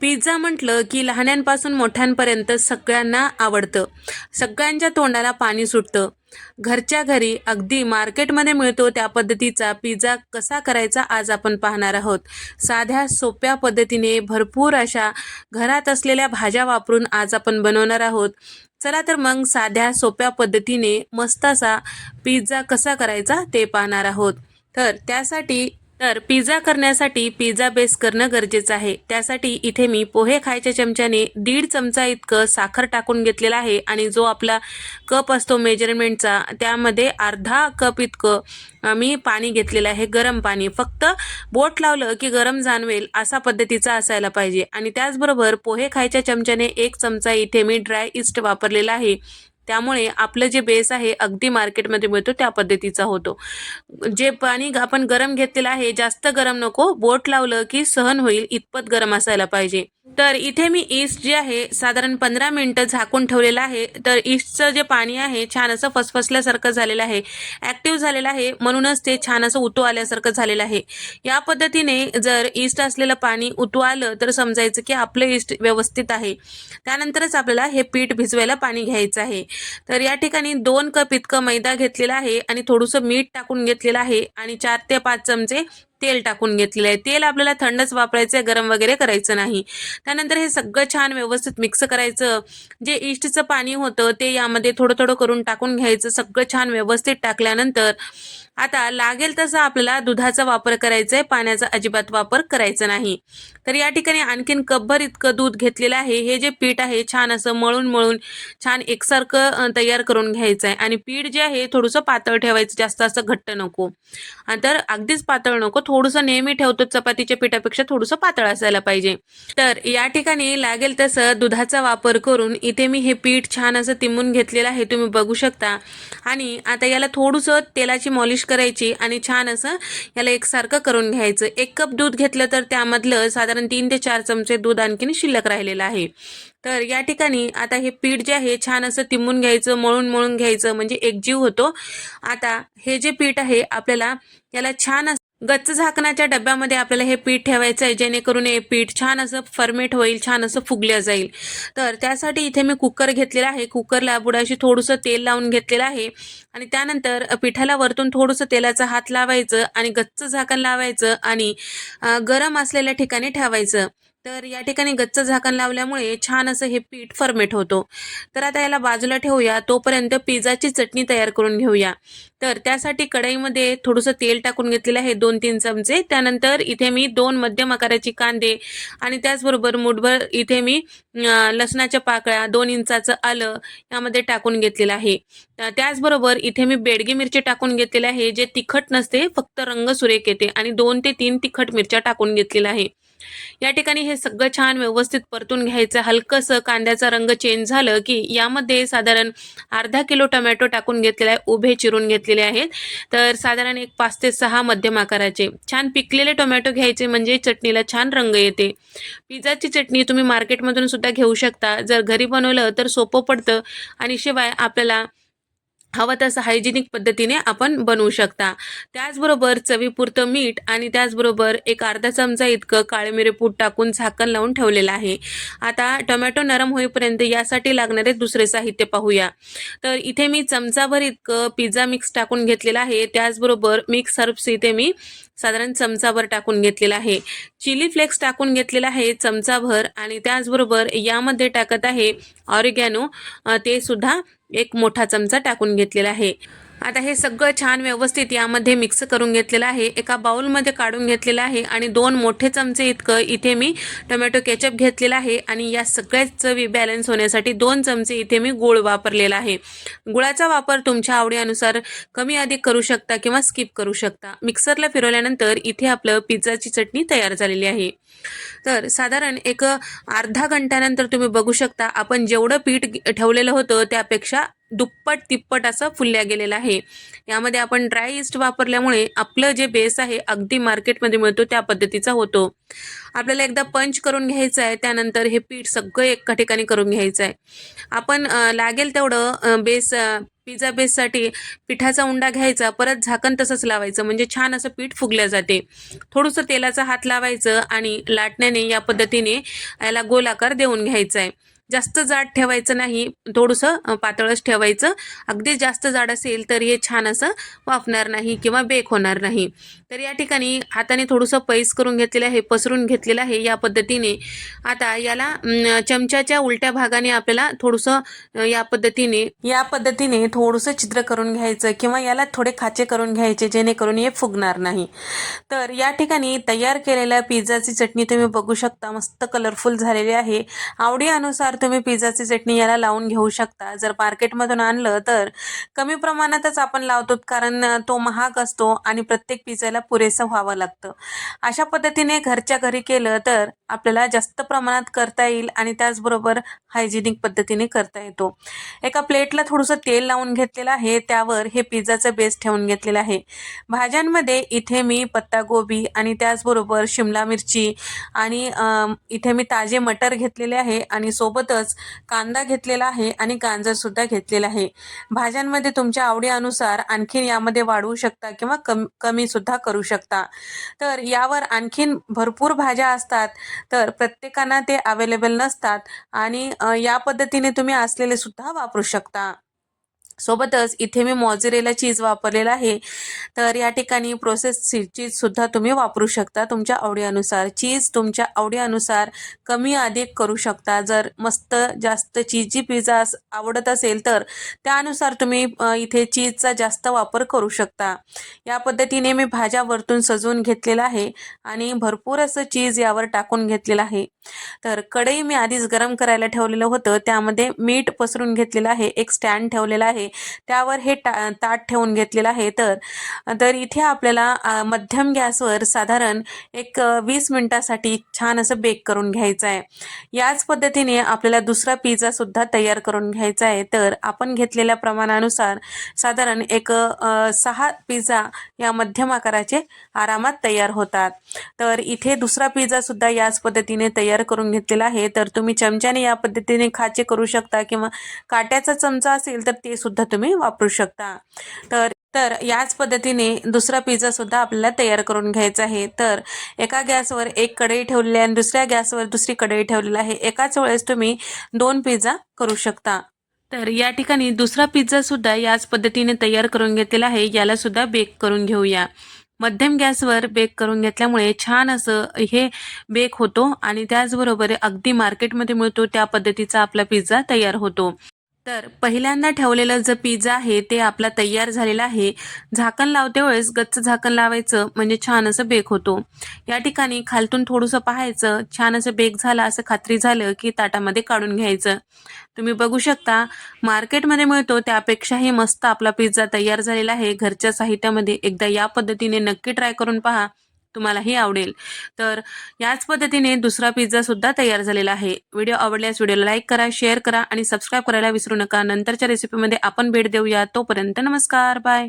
Pizza म्हटलं की लहान्यांपासून मोठ्यांपर्यंत सगळ्यांना आवडतं. सगळ्यांच्या तोंडाला पाणी सुटतं. घरच्या घरी अगदी मार्केटमध्ये मिळतो त्या पद्धतीचा पिझ्झा कसा करायचा आज आपण पाहणार आहोत. साध्या सोप्या पद्धतीने भरपूर अशा घरात असलेल्या भाज्या वापरून आज आपण बनवणार आहोत. चला तर मग साध्या सोप्या पद्धतीने मस्त असा पिझ्झा कसा करायचा ते पाहणार आहोत. तर त्यासाठी तर पिझ्झा करण्यासाठी पिझ्झा बेस करणं गरजेचं आहे. त्यासाठी इथे मी पोहे खायच्या चमच्याने दीड चमचा इतकं साखर टाकून घेतलेला आहे आणि जो आपला कप असतो मेजरमेंटचा त्यामध्ये अर्धा कप इतकं मी पाणी घेतलेलं आहे गरम पाणी. फक्त बोट लावलं की गरम जाणवेल असा पद्धतीचा असायला पाहिजे. आणि त्याचबरोबर पोहे खायच्या चमच्याने एक चमचा इथे मी ड्राय इस्ट वापरलेला आहे. त्यामुळे आपलं जे बेस आहे अगदी मार्केटमध्ये मिळतो त्या पद्धतीचा होतो. जे पाणी आपण गरम घेतलेलं आहे जास्त गरम नको बोट लावलं की सहन होईल इतपत गरम असायला पाहिजे. तर इथे मी ईस्ट जे आहे साधारण पंधरा मिनटं झाकून ठेवलेलं आहे. तर ईस्टचं जे पाणी आहे छान असं फसफसल्यासारखं झालेलं आहे. ॲक्टिव्ह झालेलं आहे म्हणूनच ते छान असं उतू आल्यासारखं झालेलं आहे. या पद्धतीने जर ईस्ट असलेलं पाणी उतू आलं तर समजायचं की आपलं ईस्ट व्यवस्थित आहे. त्यानंतरच आपल्याला हे पीठ भिजवायला पाणी घ्यायचं आहे. तर या ठिकाणी दोन कप इतकं मैदा घेतलेला आहे आणि थोडंसं मीठ टाकून घेतलेलं आहे आणि चार ते पाच चमचे तेल टाकून घेतलेलं आहे. तेल आपल्याला थंडच वापरायचं आहे गरम वगैरे करायचं नाही. त्यानंतर हे सगळं छान व्यवस्थित मिक्स करायचं. जे इस्टचं पाणी होतं ते यामध्ये थोडं थोडं करून टाकून घ्यायचं. सगळं छान व्यवस्थित टाकल्यानंतर आता लागेल तसं आपल्याला दुधाचा वापर करायचा आहे. पाण्याचा अजिबात वापर करायचा नाही. तर या ठिकाणी आणखीन कपभर इतकं दूध घेतलेलं आहे. हे जे पीठ आहे छान असं मळून मळून छान एकसारखं तयार करून घ्यायचं आहे. आणि पीठ जे आहे थोडंसं पातळ ठेवायचं. जास्त असं घट्ट नको. तर अगदीच पातळ नको थोडंसं नेहमी ठेवतो चपातीच्या पिठापेक्षा थोडंसं पातळ असायला पाहिजे. तर या ठिकाणी लागेल तसं दुधाचा वापर करून इथे मी हे पीठ छान असं तिंबून घेतलेलं आहे तुम्ही बघू शकता. आणि आता याला थोडंसं तेलाची मॉलिश करायची आणि छान असं याला एकसारखं करून घ्यायचं. एक कप दूध घेतलं तर त्यामधलं साधारण तीन ते चार चमचे दूध आणखीन शिल्लक राहिलेलं आहे. तर या ठिकाणी आता हे पीठ जे आहे छान असं तिंबून घ्यायचं मळून मळून घ्यायचं म्हणजे एकजीव होतो. आता हे जे पीठ आहे आपल्याला याला छान गच्च झाकणाच्या डब्यामध्ये आपल्याला हे पीठ ठेवायचं आहे जेणेकरून हे पीठ छान असं फर्मेट होईल छान असं फुगलं जाईल. तर त्यासाठी इथे मी कुकर घेतलेला आहे. कुकरला बुडाशी थोडंसं तेल लावून घेतलेलं आहे. आणि त्यानंतर पिठाला वरतून थोडंसं तेलाचा हात लावायचं आणि गच्च झाकण लावायचं आणि गरम असलेल्या ठिकाणी ठेवायचं. तर या ठिकाणी गच्च झाकण लावल्यामुळे छान असं हे पीठ फर्मेट होतो. तर आता याला बाजूला ठेवूया. तोपर्यंत पिझ्झाची चटणी तयार करून घेऊया. तर त्यासाठी कढईमध्ये थोडंसं तेल टाकून घेतलेलं आहे दोन तीन चमचे. त्यानंतर इथे मी दोन मध्यम आकाराची कांदे आणि त्याचबरोबर मुठभर इथे मी लसणाच्या पाकळ्या दोन इंचाचं आलं यामध्ये टाकून घेतलेलं आहे. त्याचबरोबर इथे मी बेडगी मिरची टाकून घेतलेली आहे जे तिखट नसते फक्त रंग सुरेख येते आणि दोन ते तीन तिखट मिरच्या टाकून घेतलेल्या आहे. या ठिकाणी हे सगळं छान व्यवस्थित परतून घ्यायचं. हलकंसं कांद्याचा रंग चेंज झालं की यामध्ये साधारण अर्धा किलो टोमॅटो टाकून घेतलेला आहे उभे चिरून घेतलेले आहेत. तर साधारण एक पाच ते सहा मध्यम आकाराचे. छान पिकलेले टोमॅटो घ्यायचे म्हणजे चटणीला छान रंग येते. पिझ्झाची चटणी तुम्ही मार्केटमधून सुद्धा घेऊ शकता. जर घरी बनवलं तर सोपं पडतं आणि शिवाय आपल्याला हवं तसं हायजेनिक पद्धतीने आपण बनवू शकता. त्याचबरोबर चवीपुरतं मीठ आणि त्याचबरोबर एक अर्धा चमचा इतकं काळे मिरे पूट टाकून झाकण लावून ठेवलेलं आहे. आता टोमॅटो नरम होईपर्यंत यासाठी लागणारे दुसरे साहित्य पाहूया. तर इथे मी चमचाभर इतकं पिझ्झा मिक्स टाकून घेतलेलं आहे. त्याचबरोबर मिक्स हर्ब्स इथे मी साधारण चमचाभर टाकून घेतलेला आहे. चिली फ्लेक्स टाकून घेतलेला आहे चमचाभर आणि त्याचबरोबर यामध्ये टाकत आहे ऑरिगॅनो ते सुद्धा एक मोठा चमचा टाकून घेतलेला आहे. आता हे सगळं छान व्यवस्थित यामध्ये मिक्स करून घेतलेलं आहे. एका बाउलमध्ये काढून घेतलेलं आहे आणि दोन मोठे चमचे इतकं इथे मी टोमॅटो केचप घेतलेला आहे आणि या सगळ्याच चवी बॅलन्स होण्यासाठी दोन चमचे इथे मी गुळ वापरलेला आहे. गुळाचा वापर तुमच्या आवडीनुसार कमी अधिक करू शकता किंवा स्किप करू शकता. मिक्सरला फिरवल्यानंतर इथे आपलं पिझ्झाची चटणी तयार झालेली आहे. तर साधारण एक अर्धा घंट्यानंतर तुम्ही बघू शकता. आपण जेवढं पीठ ठेवलेलं होतं त्यापेक्षा दुप्पट तिप्पट असं फुलल्या गेलेलं आहे. यामध्ये आपण ड्राय इस्ट वापरल्यामुळे आपलं जे बेस आहे अगदी मार्केटमध्ये मिळतो त्या पद्धतीचा होतो. आपल्याला एकदा पंच करून घ्यायचं आहे त्यानंतर हे पीठ सगळं एका ठिकाणी करून घ्यायचं आहे. आपण लागेल तेवढं बेस पिझ्झा बेससाठी पिठाचा उंडा घ्यायचा परत झाकण तसंच लावायचं म्हणजे छान असं पीठ फुगल्या जाते. थोडंसं तेलाचा हात लावायचं आणि लाटण्याने या पद्धतीने याला गोलाकार देऊन घ्यायचा आहे. जास्त जाड ठेवायचं नाही. थोडंसं पातळच ठेवायचं. अगदी जास्त जाड असेल तर हे छान असं वाफणार नाही किंवा बेक होणार नाही. तर या ठिकाणी हाताने थोडंसं पैस करून घेतलेलं आहे पसरून घेतलेलं आहे या पद्धतीने. आता याला चमच्याच्या उलट्या भागाने आपल्याला थोडंसं या पद्धतीने या पद्धतीने थोडंसं छिद्र करून घ्यायचं किंवा याला थोडे खाचे करून घ्यायचे जेणेकरून हे फुगणार नाही. तर या ठिकाणी तयार केलेल्या पिझ्झाची चटणी तुम्ही बघू शकता. मस्त कलरफुल झालेली आहे. आवडीनुसार तुम्ही पिझ्झाची चटणी याला लावून घेऊ शकता. जर मार्केटमधून आणलं तर कमी प्रमाणातच आपण लावतो कारण तो महाग असतो आणि प्रत्येक पिझ्झाला पुरेसं व्हावं लागतं. अशा पद्धतीने घरच्या घरी केलं तर आपल्याला जास्त प्रमाणात करता येईल आणि त्याचबरोबर हायजेनिक पद्धतीने करता येतो. एका प्लेटला थोडंसं तेल लावून घेतलेलं आहे. त्यावर हे पिझ्झाचं बेस ठेवून घेतलेलं आहे. भाज्यांमध्ये इथे मी पत्तागोबी आणि त्याचबरोबर शिमला मिरची आणि इथे मी ताजे मटर घेतलेले आहे आणि सोबतच कांदा घेतलेला आहे आणि गाजरसुद्धा घेतलेला आहे. भाज्यांमध्ये तुमच्या आवडीनुसार आणखीन यामध्ये वाढवू शकता किंवा कम कमीसुद्धा करू शकता. तर यावर आणखीन भरपूर भाज्या असतात. तर प्रत्येकांना ते अवेलेबल नसतात. आणि या पद्धतीने तुम्ही असलेले सुद्धा वापरू शकता. सोबतच इथे मी मॉझरेला चीज वापरलेला आहे. तर या ठिकाणी प्रोसेस चीज सुद्धा तुम्ही वापरू शकता. तुमच्या आवडीनुसार चीज तुमच्या आवडीनुसार कमी अधिक करू शकता. जर मस्त जास्त चीजी पिझ्झा आवडत असेल तर त्यानुसार तुम्ही इथे चीजचा जास्त वापर करू शकता. या पद्धतीने मी भाज्या वरतून सजवून घेतलेला आहे आणि भरपूर असं चीज यावर टाकून घेतलेलं आहे. तर कढई मी आधीच गरम करायला ठेवलेलं होतं. त्यामध्ये मीठ पसरून घेतलेलं आहे. एक स्टँड ठेवलेला आहे. त्यावर हे टा ताट ठेवून घेतलेलं आहे. तर तर इथे आपल्याला मध्यम गॅसवर साधारण एक वीस मिनिटासाठी छान असं बेक करून घ्यायचं आहे. याच पद्धतीने आपल्याला दुसरा पिझ्झा सुद्धा तयार करून घ्यायचा आहे. तर आपण घेतलेल्या प्रमाणानुसार साधारण एक सहा पिझ्झा या मध्यम आकाराचे आरामात तयार होतात. तर इथे दुसरा पिझ्झा सुद्धा याच पद्धतीने तयार करून घेतलेला आहे. तर तुम्ही चमच्याने या पद्धतीने खाचे करू शकता किंवा काट्याचा चमचा असेल तर ते सुद्धा सुद्धा तुम्ही वापरू शकता. तर तर याच पद्धतीने दुसरा पिझ्झा सुद्धा आपल्याला तयार करून घ्यायचा आहे. तर एका गॅसवर एक कढई ठेवलेली आहे आणि दुसऱ्या गॅसवर दुसरी कढई ठेवलेली आहे. एकाच वेळेस तुम्ही दोन पिझ्झा करू शकता. तर या ठिकाणी दुसरा पिझ्झा सुद्धा याच पद्धतीने तयार करून घेतलेला आहे. याला सुद्धा बेक करून घेऊया. मध्यम गॅसवर बेक करून घेतल्यामुळे छान असं हे बेक होतो आणि त्याचबरोबर अगदी मार्केटमध्ये मिळतो त्या पद्धतीचा आपला पिझ्झा तयार होतो. तर पहिल्यांदा ठेवलेलं जे पिझ्झा आहे ते आपला तयार झालेला आहे. झाकण लावते वेळेस गच्च झाकण लावायचं म्हणजे छान असं बेक होतो. या ठिकाणी खालतून थोडंसं पाहायचं छान असं बेक झालं असं खात्री झालं की ताटामध्ये काढून घ्यायचं. तुम्ही बघू शकता मार्केटमध्ये मिळतो त्यापेक्षाही मस्त आपला पिझ्झा तयार झालेला आहे. घरच्या साहित्यामध्ये एकदा या पद्धतीने नक्की ट्राय करून पहा. तुम्हालाही आवडेल. तर याच पद्धतीने दुसरा पिझ्झा सुद्धा तयार झालेला आहे. व्हिडिओ आवडल्यास व्हिडिओला लाईक करा शेअर करा आणि सबस्क्राईब करायला विसरू नका. नंतरच्या रेसिपीमध्ये आपण भेट देऊया. तोपर्यंत नमस्कार. बाय